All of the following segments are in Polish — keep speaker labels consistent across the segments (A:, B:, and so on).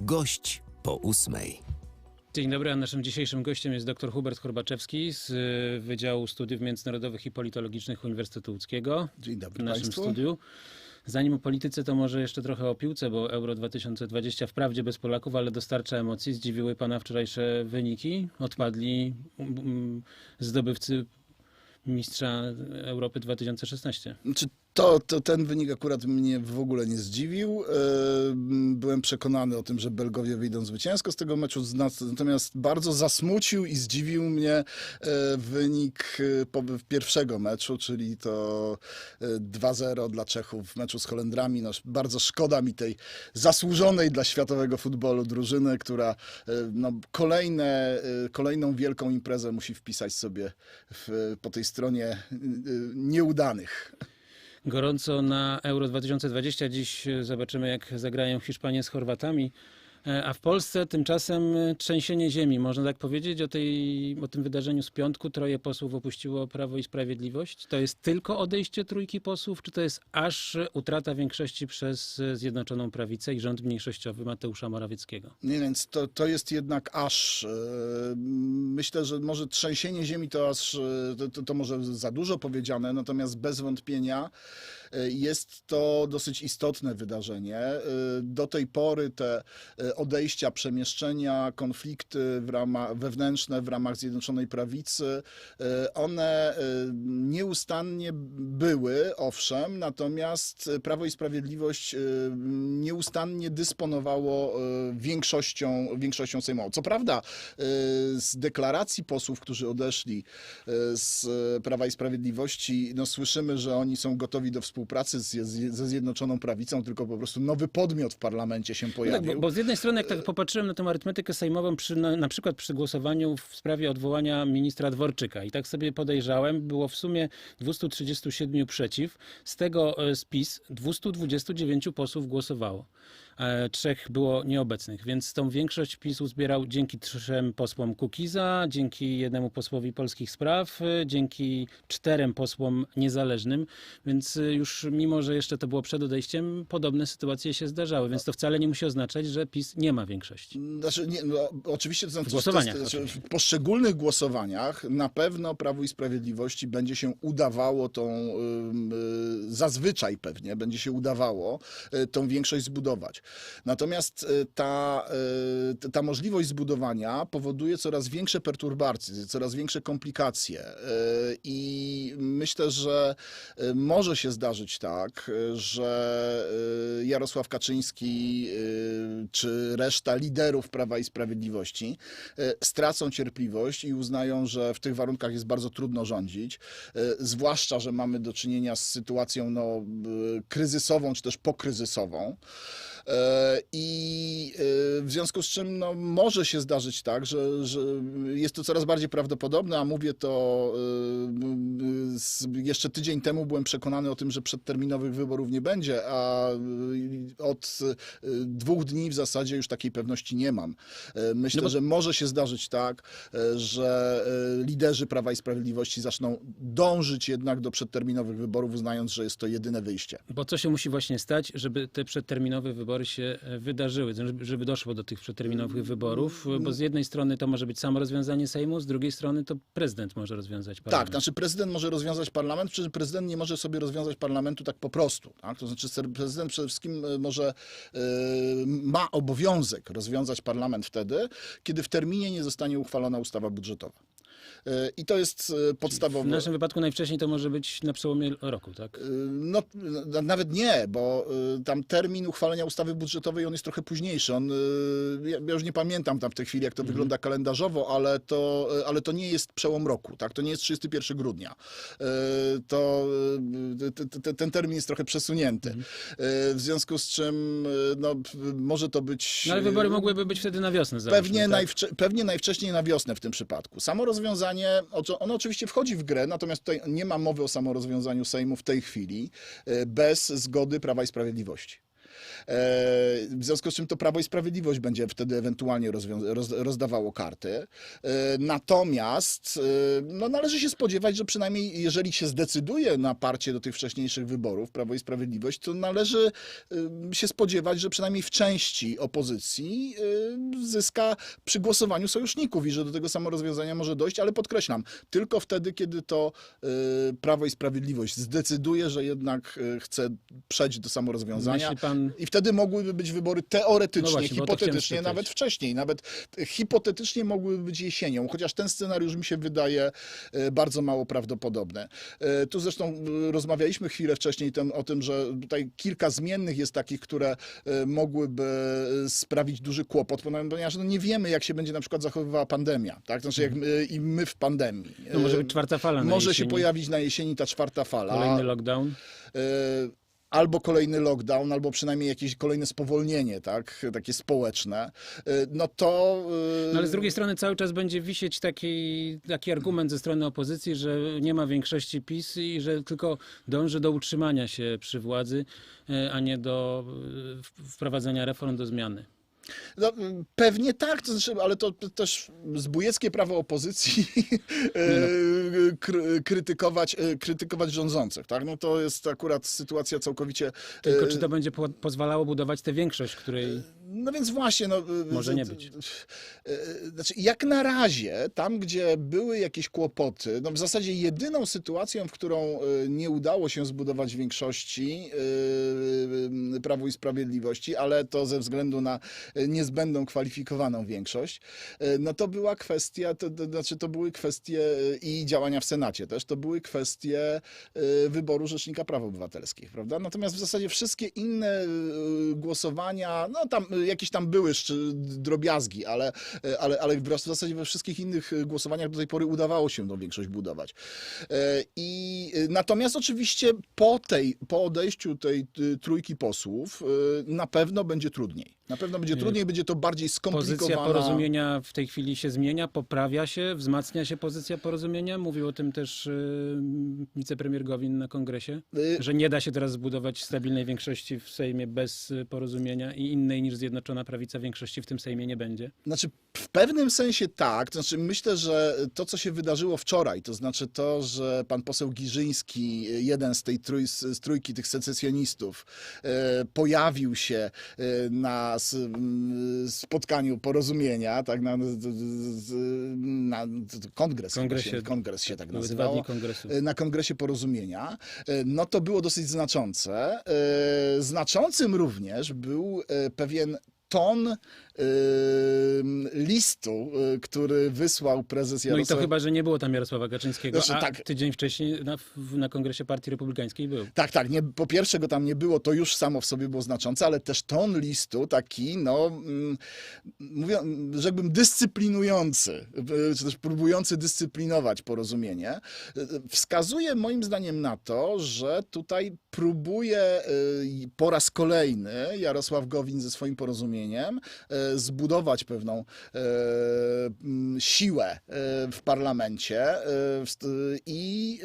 A: Gość po ósmej.
B: Dzień dobry, a naszym dzisiejszym gościem jest dr Hubert Horbaczewski z y, Wydziału Studiów Międzynarodowych i Politologicznych Uniwersytetu Łódzkiego
C: Dzień
B: w
C: dobry
B: naszym
C: Państwu.
B: studiu. Zanim o polityce, to może jeszcze trochę o piłce, bo Euro 2020 wprawdzie bez Polaków, ale dostarcza emocji. Zdziwiły Pana wczorajsze wyniki. Odpadli zdobywcy mistrza Europy 2016.
C: Znaczy, to, to ten wynik akurat mnie w ogóle nie zdziwił. E, Byłem przekonany o tym, że Belgowie wyjdą zwycięsko z tego meczu, natomiast bardzo zasmucił i zdziwił mnie e, wynik e, pierwszego meczu, czyli to e, 2-0 dla Czechów w meczu z Holendrami. No, bardzo szkoda mi tej zasłużonej dla światowego futbolu drużyny, która no, kolejne, kolejną wielką imprezę musi wpisać sobie w, po tej stronie nieudanych.
B: Gorąco na Euro 2020. Dziś zobaczymy, jak zagrają Hiszpanie z Chorwatami. E, A w Polsce tymczasem e, trzęsienie ziemi. Można tak powiedzieć o, tej, o tym wydarzeniu z piątku. Troje posłów opuściło Prawo i Sprawiedliwość. To jest tylko odejście trójki posłów, czy to jest aż utrata większości przez e, Zjednoczoną Prawicę i rząd mniejszościowy Mateusza Morawieckiego?
C: Nie, więc to, to jest jednak aż. Myślę, że może trzęsienie ziemi to aż to, to, może za dużo powiedziane, natomiast bez wątpienia jest to dosyć istotne wydarzenie. Do tej pory te odejścia, przemieszczenia, konflikty w ramach, wewnętrzne w ramach Zjednoczonej Prawicy, e, one e, nieustannie były, owszem, natomiast Prawo i Sprawiedliwość e, nieustannie dysponowało większością, większością sejmową. Co prawda z deklaracji posłów, którzy odeszli z Prawa i Sprawiedliwości, no słyszymy, że oni są gotowi do współpracy z, z, ze Zjednoczoną Prawicą, tylko po prostu nowy podmiot w parlamencie się
B: No tak,
C: pojawił.
B: bo, bo z jednej strony, jak tak popatrzyłem na tę arytmetykę sejmową, przy, na, na przykład przy głosowaniu w sprawie odwołania ministra Dworczyka i tak sobie podejrzałem, było w sumie 237 przeciw, z tego e, spis 229 posłów głosowało. E, Trzech było nieobecnych, więc tą większość PiSu zbierał dzięki trzem posłom Kukiza, dzięki jednemu posłowi Polskich Spraw, e, dzięki czterem posłom niezależnym, więc e, już mimo, że jeszcze to było przed odejściem, podobne sytuacje się zdarzały, więc to wcale nie musi oznaczać, że PiS nie ma większości.
C: Znaczy, nie, no, oczywiście to znaczy,
B: głosowaniach
C: to
B: oczywiście.
C: w poszczególnych głosowaniach na pewno Prawu i Sprawiedliwości będzie się udawało tą, y, zazwyczaj pewnie będzie się udawało y, tą większość zbudować. Natomiast y, ta, y, ta możliwość zbudowania powoduje coraz większe perturbacje, coraz większe komplikacje y, i myślę, że może się zdarzyć tak, że Jarosław Kaczyński czy reszta liderów Prawa i Sprawiedliwości stracą cierpliwość i uznają, że w tych warunkach jest bardzo trudno rządzić, zwłaszcza, że mamy do czynienia z sytuacją no, kryzysową czy też pokryzysową. E, I e, w związku z czym no, może się zdarzyć tak, że, że jest to coraz bardziej prawdopodobne, a mówię to e, jeszcze tydzień temu byłem przekonany o tym, że przedterminowych wyborów nie będzie, a od dwóch dni w zasadzie już takiej pewności nie mam. Myślę,
B: No bo-
C: że może się zdarzyć tak, że liderzy Prawa i Sprawiedliwości zaczną dążyć jednak do przedterminowych wyborów, uznając, że jest to jedyne wyjście.
B: Bo co się musi właśnie stać, żeby te przedterminowe wybory się e, wydarzyły, żeby, żeby doszło do tych
C: Mm,
B: przedterminowych wyborów? Bo z jednej strony to może być samo rozwiązanie Sejmu, z drugiej strony to prezydent może rozwiązać
C: Tak,
B: parlament.
C: znaczy prezydent może rozwiązać parlament, czym prezydent nie może sobie rozwiązać parlamentu tak po prostu. Tak? To znaczy prezydent przede wszystkim e, może, e, ma obowiązek rozwiązać parlament wtedy, kiedy w terminie nie zostanie uchwalona ustawa budżetowa. E, I to jest e,
B: W
C: podstawowe.
B: naszym wypadku najwcześniej to może być na przełomie roku, tak?
C: Y, No, nawet nie, bo tam termin uchwalenia ustawy budżetowej on jest trochę późniejszy. On, ja już nie pamiętam tam w tej chwili, jak to wygląda kalendarzowo, ale to, ale to nie jest przełom roku, tak? To nie jest 31 grudnia. To ten termin jest trochę przesunięty. Y, W związku z czym no, może to być.
B: No ale wybory mogłyby być wtedy na wiosnę. załóżmy,
C: Pewnie,
B: tak?
C: najwcze- pewnie najwcześniej na wiosnę w tym przypadku. Samo rozwiązanie, oczy- ono oczywiście wchodzi w grę, natomiast tutaj nie ma mowy o samorozwiązaniu Sejmu w tej chwili e, bez zgody Prawa i Sprawiedliwości. E, W związku z czym to Prawo i Sprawiedliwość będzie wtedy ewentualnie rozdawało karty. E, Natomiast e, no, należy się spodziewać, że przynajmniej jeżeli się zdecyduje na parcie do tych wcześniejszych wyborów, Prawo i Sprawiedliwość, to należy się spodziewać, że przynajmniej w części opozycji zyska przy głosowaniu sojuszników i że do tego samo rozwiązania może dojść, ale podkreślam, tylko wtedy, kiedy to Prawo i Sprawiedliwość zdecyduje, że jednak chce przejść do samorozwiązania.
B: Myśli pan,
C: I wtedy mogłyby być wybory teoretycznie,
B: No właśnie,
C: hipotetycznie, nawet wcześniej, nawet hipotetycznie mogłyby być jesienią, chociaż ten scenariusz mi się wydaje e, bardzo mało prawdopodobny. E, Tu zresztą e, rozmawialiśmy chwilę wcześniej tem, o tym, że tutaj kilka zmiennych jest takich, które e, mogłyby e, sprawić duży kłopot, ponieważ no nie wiemy, jak się będzie na przykład zachowywała pandemia, tak? Znaczy jak my, i my w pandemii.
B: no może
C: E,
B: być czwarta fala na
C: Może się pojawić na jesieni ta czwarta fala.
B: kolejny lockdown.
C: E, albo kolejny lockdown, albo przynajmniej jakieś kolejne spowolnienie, tak, takie społeczne, e, no to... e,
B: No ale z drugiej strony cały czas będzie wisieć taki, taki argument ze strony opozycji, że nie ma większości PiS i że tylko dąży do utrzymania się przy władzy, e, a nie do wprowadzenia reform do zmiany.
C: No, pewnie tak, to znaczy, ale to też zbójeckie prawo opozycji e, kry- krytykować, e, krytykować rządzących, tak? No to jest akurat sytuacja całkowicie...
B: Tylko
C: e,
B: czy to będzie po, pozwalało budować tę większość, której...
C: No więc właśnie, no,
B: Może
C: y,
B: nie
C: y,
B: być.
C: y, y, Znaczy, jak na razie, tam gdzie były jakieś kłopoty, no w zasadzie jedyną sytuacją, w którą y, nie udało się zbudować większości y, y, Prawu i Sprawiedliwości, ale to ze względu na y, niezbędną kwalifikowaną większość, y, no to była kwestia, to, to znaczy to były kwestie y, i działania w Senacie też, to były kwestie y, wyboru Rzecznika Praw Obywatelskich, prawda? Natomiast w zasadzie wszystkie inne y, głosowania, no tam y, jakieś tam były drobiazgi, ale, y, ale, ale w zasadzie we wszystkich innych głosowaniach do tej pory udawało się tą większość budować. Y, I y, natomiast oczywiście po tej, po odejściu tej trójki posłów na pewno będzie trudniej. Na pewno będzie trudniej, będzie to bardziej skomplikowana.
B: Pozycja porozumienia w tej chwili się zmienia, poprawia się, wzmacnia się pozycja porozumienia. Mówił o tym też wicepremier Gowin na kongresie, że nie da się teraz zbudować stabilnej większości w Sejmie bez porozumienia i innej niż Zjednoczona Prawica większości w tym Sejmie nie będzie.
C: Znaczy, w pewnym sensie tak. To znaczy, myślę, że to, co się wydarzyło wczoraj, to znaczy to, że pan poseł Giżyński, jeden z tej trój, z trójki tych secesjonistów, e, pojawił się e, na spotkaniu porozumienia, tak, na, na kongres,
B: Kongresie.
C: się, kongres się tak nazywało e, na kongresie porozumienia, e, no to było dosyć znaczące. E, Znaczącym również był e, pewien ton e, listu, e, który wysłał prezes
B: No i to
C: Jarosław...
B: chyba, że nie było tam Jarosława Kaczyńskiego,
C: Znaczy, tak.
B: tydzień wcześniej na, na kongresie Partii Republikańskiej był.
C: Tak, tak. Nie, po pierwsze go tam nie było, to już samo w sobie było znaczące, ale też ton listu taki, no, mm, mówię, rzekłbym dyscyplinujący, y, czy też próbujący dyscyplinować porozumienie, y, wskazuje moim zdaniem na to, że tutaj próbuje y, po raz kolejny Jarosław Gowin ze swoim porozumieniem y, zbudować pewną mm, siłę y, w parlamencie i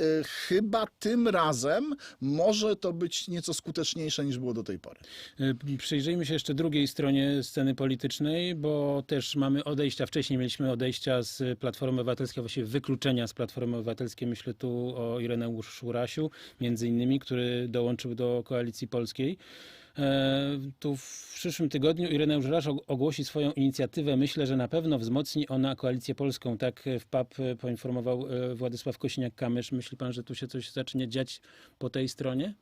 C: chyba tym razem może to być nieco skuteczniejsze niż było do tej pory.
B: Przyjrzyjmy się jeszcze drugiej stronie sceny politycznej, bo też mamy odejścia. Wcześniej mieliśmy odejścia z Platformy Obywatelskiej, właściwie wykluczenia z Platformy Obywatelskiej. Myślę tu o Ireneuszu Rasiu, między innymi, który dołączył do Koalicji Polskiej. E, Tu w przyszłym tygodniu Ireneusz Rasz og- ogłosi swoją inicjatywę. Myślę, że na pewno wzmocni ona Koalicję Polską. Tak e, w PAP e, poinformował Władysław Kosiniak-Kamysz. Myśli pan, że tu się coś zacznie dziać po tej stronie?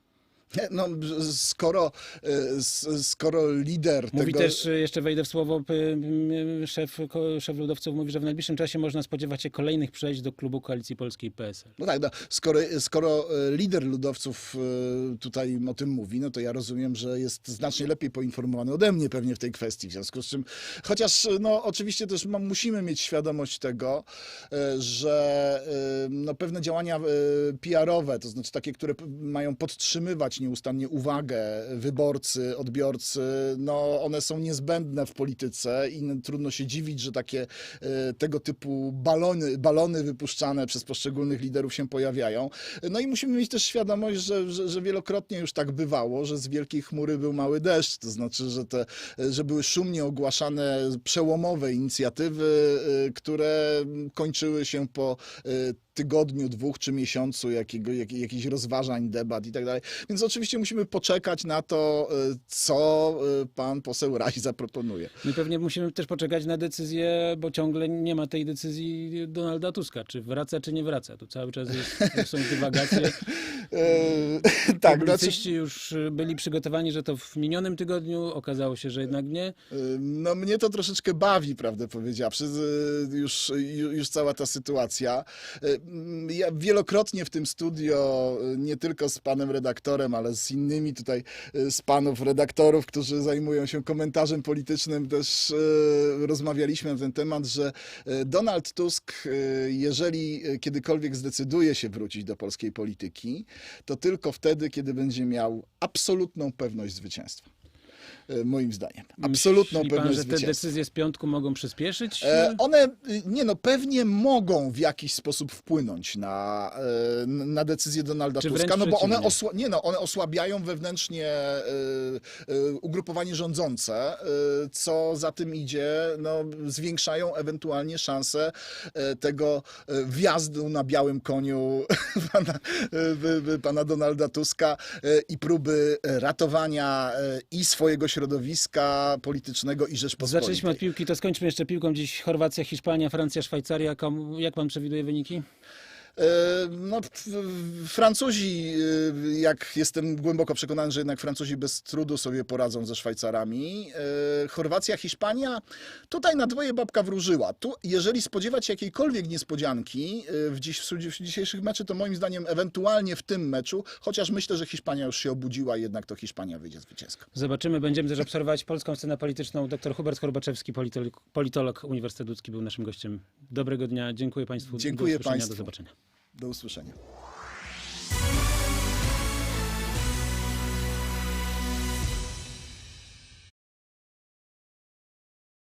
C: No, skoro, s- skoro lider
B: Mówi
C: tego...
B: też, y, jeszcze wejdę w słowo, szef, szef ludowców mówi, że w najbliższym czasie można spodziewać się kolejnych przejść do klubu Koalicji Polskiej PSL.
C: No tak, no, skoro, skoro e, lider ludowców e, tutaj o tym mówi, no to ja rozumiem, że jest znacznie lepiej poinformowany ode mnie pewnie w tej kwestii. W związku z czym, chociaż no, oczywiście też musimy mieć świadomość tego, e, że e, no, pewne działania e, PR-owe, to znaczy takie, które mają podtrzymywać nieustannie uwagę wyborcy, odbiorcy, no one są niezbędne w polityce i trudno się dziwić, że takie e, tego typu balony, balony wypuszczane przez poszczególnych liderów się pojawiają. No i musimy mieć też świadomość, że, że, że wielokrotnie już tak bywało, że z wielkiej chmury był mały deszcz, to znaczy, że, te, że były szumnie ogłaszane przełomowe inicjatywy, e, które kończyły się po e, tygodniu, dwóch czy miesiącu jakiego, jak, jakichś rozważań, debat i tak dalej. Więc oczywiście musimy poczekać na to, e, co e, pan poseł Raś zaproponuje.
B: My pewnie musimy też poczekać na decyzję, bo ciągle nie ma tej decyzji Donalda Tuska, czy wraca, czy nie wraca. Tu cały czas jest, są dywagacje.
C: E, tak, znaczy,
B: już byli przygotowani, że to w minionym tygodniu, okazało się, że jednak nie.
C: no mnie to troszeczkę bawi, prawdę powiedziawszy, już, już cała ta sytuacja. Mm, Ja wielokrotnie w tym studio, e, nie tylko z panem redaktorem, ale z innymi tutaj e, z panów redaktorów, którzy zajmują się komentarzem politycznym, też e, rozmawialiśmy na ten temat, że Donald Tusk, jeżeli kiedykolwiek zdecyduje się wrócić do polskiej polityki, to tylko wtedy, kiedy będzie miał absolutną pewność zwycięstwa. E, Moim zdaniem. Absolutną
B: Myśli pan,
C: pewność
B: że te
C: zwycięstwa.
B: decyzje z piątku mogą przyspieszyć?
C: E, One, y, nie no, pewnie mogą w jakiś sposób wpłynąć na, e, na decyzję Donalda
B: Czy
C: Tuska, no bo one, osła, nie no, one osłabiają wewnętrznie e, e, ugrupowanie rządzące, e, co za tym idzie, no, zwiększają ewentualnie szanse tego wjazdu na białym koniu pana, pana Donalda Tuska i próby ratowania i swojego środowiska politycznego i Rzeczpospolitej.
B: Zaczęliśmy od piłki, to skończmy jeszcze piłką. Dziś Chorwacja, Hiszpania, Francja, Szwajcaria. Jak pan przewiduje wyniki?
C: E, No, Francuzi, e, jak jestem głęboko przekonany, że jednak Francuzi bez trudu sobie poradzą ze Szwajcarami. E, Chorwacja, Hiszpania, tutaj na dwoje babka wróżyła. Tu, jeżeli spodziewać się jakiejkolwiek niespodzianki e, w, dziś, w dzisiejszych meczu, to moim zdaniem ewentualnie w tym meczu, chociaż myślę, że Hiszpania już się obudziła, jednak to Hiszpania wyjdzie zwycięsko.
B: Zobaczymy. Będziemy też obserwować polską scenę polityczną. Dr Hubert Horbaczewski, politolog, politolog Uniwersytet Łódzki był naszym gościem. Dobrego dnia. Dziękuję państwu.
C: Dziękuję
B: do
C: państwu.
B: Do zobaczenia.
C: Do usłyszenia.